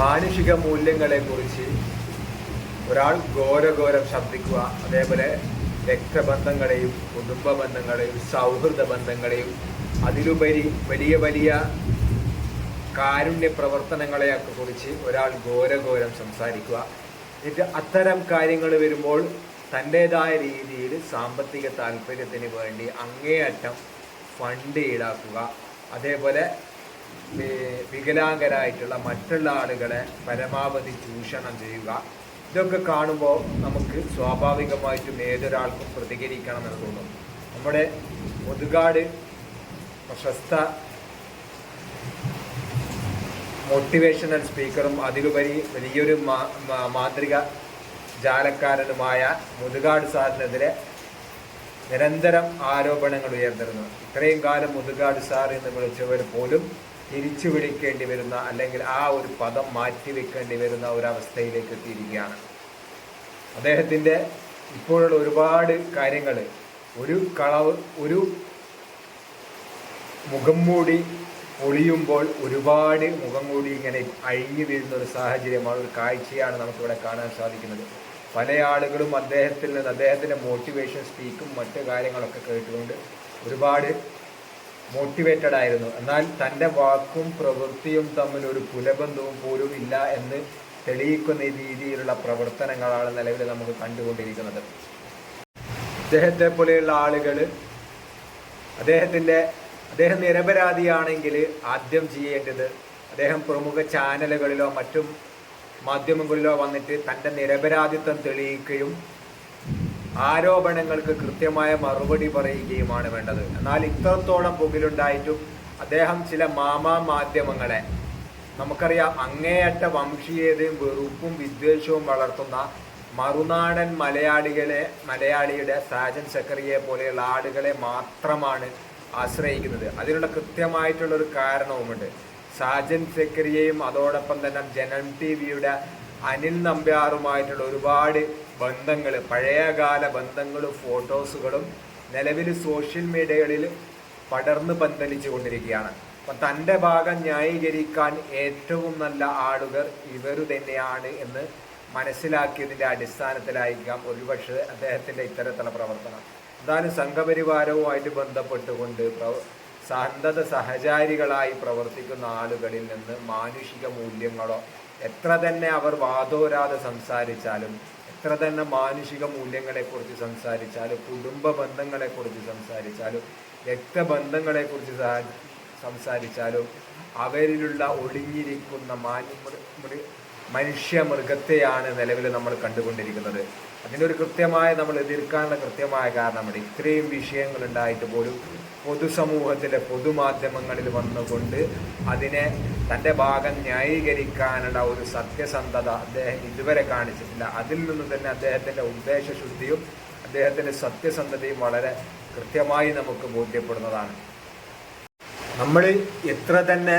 മാനുഷിക മൂല്യങ്ങളെക്കുറിച്ച് ഒരാൾ ഘോരഘോരം ശബ്ദിക്കുക അതേപോലെ രക്തബന്ധങ്ങളെയും കുടുംബ ബന്ധങ്ങളെയും സൗഹൃദ ബന്ധങ്ങളെയും അതിലുപരി വലിയ വലിയ കാരുണ്യ പ്രവർത്തനങ്ങളെയൊക്കെ കുറിച്ച് ഒരാൾ ഘോരഘോരം സംസാരിക്കുക. എന്നിട്ട് അത്തരം കാര്യങ്ങൾ വരുമ്പോൾ തന്റെതായ രീതിയിൽ സാമ്പത്തിക താല്പര്യത്തിന് വേണ്ടി അങ്ങേയറ്റം ഫണ്ട് ഈടാക്കുക. അതേപോലെ വികലാംഗരായിട്ടുള്ള മറ്റുള്ള ആളുകളെ പരമാവധി ചൂഷണം ചെയ്യുക. ഇതൊക്കെ കാണുമ്പോൾ നമുക്ക് സ്വാഭാവികമായിട്ടും ഏതൊരാൾക്കും പ്രതികരിക്കണം എന്ന് തോന്നും. നമ്മുടെ മുതുകാട് പ്രശസ്ത മോട്ടിവേഷണൽ സ്പീക്കറും അതിലുപരി വലിയൊരു മാ- മാ- മാതൃക ജാലക്കാരനുമായ മുതുകാട് സാറിനെതിരെ നിരന്തരം ആരോപണങ്ങൾ ഉയർന്നിരുന്നു. ഇത്രയും കാലം മുതുകാട് സാർ എന്ന് വിളിച്ചവർ പോലും തിരിച്ചു വിളിക്കേണ്ടി വരുന്ന അല്ലെങ്കിൽ ആ ഒരു പദം മാറ്റിവെക്കേണ്ടി വരുന്ന ഒരവസ്ഥയിലേക്ക് എത്തിയിരിക്കുകയാണ്. അദ്ദേഹത്തിന്റെ ഇപ്പോഴുള്ള ഒരുപാട് കാര്യങ്ങൾ ഒരു കളവ് ഒരു മുഖം മൂടി പൊളിയുമ്പോൾ ഒരുപാട് മുഖം കൂടി ഇങ്ങനെ അഴിഞ്ഞു വീഴുന്ന ഒരു സാഹചര്യമാണ് ഒരു കാഴ്ചയാണ് നമുക്കിവിടെ കാണാൻ സാധിക്കുന്നത്. പല ആളുകളും അദ്ദേഹത്തിൽ നിന്ന് അദ്ദേഹത്തിന്റെ മോട്ടിവേഷൻ സ്പീക്കും മറ്റു കാര്യങ്ങളൊക്കെ കേട്ടുകൊണ്ട് ഒരുപാട് മോട്ടിവേറ്റഡ് ആയിരുന്നു. എന്നാൽ തന്റെ വാക്കും പ്രവൃത്തിയും തമ്മിൽ ഒരു കുലബന്ധവും പോലും ഇല്ല എന്ന് തെളിയിക്കുന്ന രീതിയിലുള്ള പ്രവർത്തനങ്ങളാണ് നിലവിൽ നമുക്ക് കണ്ടുകൊണ്ടിരിക്കുന്നത്. അദ്ദേഹത്തെ പോലെയുള്ള ആളുകൾ അദ്ദേഹത്തിന്റെ അദ്ദേഹം നിരപരാധിയാണെങ്കിൽ ആദ്യം ചെയ്യേണ്ടത് അദ്ദേഹം പ്രമുഖ ചാനലുകളിലോ മറ്റും മാധ്യമങ്ങളിലോ വന്നിട്ട് തന്റെ നിരപരാധിത്വം തെളിയിക്കുകയും ആരോപണങ്ങൾക്ക് കൃത്യമായ മറുപടി പറയുകയുമാണ് വേണ്ടത്. എന്നാൽ ഇത്രത്തോളം പുകിലുണ്ടായിട്ടും അദ്ദേഹം ചില മാമാ മാധ്യമങ്ങളെ നമുക്കറിയാം അങ്ങേയറ്റ വംശീയതയും വെറുപ്പും വിദ്വേഷവും വളർത്തുന്ന മറുനാടൻ മലയാളികളെ മലയാളിയുടെ സാജൻ സക്കറിയെ പോലെയുള്ള ആളുകളെ മാത്രമാണ് ആശ്രയിക്കുന്നത്. അതിനുള്ള കൃത്യമായിട്ടുള്ളൊരു കാരണവുമുണ്ട്. സാജൻ സക്കറിയെയും അതോടൊപ്പം തന്നെ ജനം ടി വിയുടെ അനിൽ നമ്പ്യാറുമായിട്ടുള്ള ഒരുപാട് ബന്ധങ്ങൾ പഴയകാല ബന്ധങ്ങളും ഫോട്ടോസുകളും നിലവിൽ സോഷ്യൽ മീഡിയകളിൽ പടർന്ന് പന്തലിച്ചു കൊണ്ടിരിക്കുകയാണ്. അപ്പം തന്റെ ഭാഗം ന്യായീകരിക്കാൻ ഏറ്റവും നല്ല ആളുകൾ ഇവർ തന്നെയാണ് എന്ന് മനസ്സിലാക്കിയതിന്റെ അടിസ്ഥാനത്തിലായിരിക്കാം ഒരുപക്ഷെ അദ്ദേഹത്തിന്റെ ഇത്തരത്തിലുള്ള പ്രവർത്തനം. എന്തായാലും സംഘപരിവാരവുമായിട്ട് ബന്ധപ്പെട്ടുകൊണ്ട് സന്തത സഹചാരികളായി പ്രവർത്തിക്കുന്ന ആളുകളിൽ നിന്ന് മാനുഷിക മൂല്യങ്ങളോ എത്ര തന്നെ അവർ വാദോരാതെ സംസാരിച്ചാലും എത്ര തന്നെ മാനുഷിക മൂല്യങ്ങളെക്കുറിച്ച് സംസാരിച്ചാലും കുടുംബ ബന്ധങ്ങളെക്കുറിച്ച് സംസാരിച്ചാലും രക്തബന്ധങ്ങളെക്കുറിച്ച് സംസാരിച്ചാലും അവരിലുള്ള ഒളിഞ്ഞിരിക്കുന്ന മാന്യ മനുഷ്യ മൃഗത്തെയാണ് നിലവിൽ നമ്മൾ കണ്ടുകൊണ്ടിരിക്കുന്നത്. അതിനൊരു കൃത്യമായ നമ്മൾ എതിർക്കാനുള്ള കൃത്യമായ കാരണമുണ്ട് ഇത്രയും വിഷയങ്ങൾ ഉണ്ടായിട്ട് പോലും പൊതുസമൂഹത്തിലെ പൊതുമാധ്യമങ്ങളിൽ വന്നുകൊണ്ട് അതിനെ തന്റെ ഭാഗം ന്യായീകരിക്കാനുള്ള ഒരു സത്യസന്ധത അദ്ദേഹം ഇതുവരെ കാണിച്ചിട്ടില്ല. അതിൽ നിന്ന് തന്നെ അദ്ദേഹത്തിന്റെ ഉദ്ദേശശുദ്ധിയും അദ്ദേഹത്തിന്റെ സത്യസന്ധതയും വളരെ കൃത്യമായി നമുക്ക് ബോധ്യപ്പെടുന്നതാണ്. നമ്മൾ എത്ര തന്നെ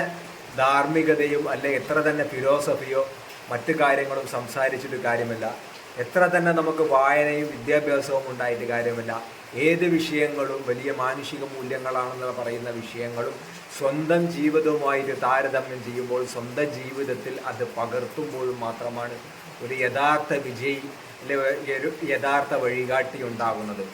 ധാർമ്മികതയും അല്ലെങ്കിൽ എത്ര തന്നെ ഫിലോസഫിയോ മറ്റു കാര്യങ്ങളും സംസാരിച്ചിട്ട് കാര്യമില്ല. എത്ര തന്നെ നമുക്ക് വായനയും വിദ്യാഭ്യാസവും ഉണ്ടായിട്ട് കാര്യമില്ല. ഏത് വിഷയങ്ങളും വലിയ മാനുഷിക മൂല്യങ്ങളാണെന്ന് പറയുന്ന വിഷയങ്ങളും സ്വന്തം ജീവിതവുമായിട്ട് താരതമ്യം ചെയ്യുമ്പോൾ സ്വന്തം ജീവിതത്തിൽ അത് പകർത്തുമ്പോഴും മാത്രമാണ് ഒരു യഥാർത്ഥ വിജയി അല്ലെ യഥാർത്ഥ വഴികാട്ടി ഉണ്ടാകുന്നത്.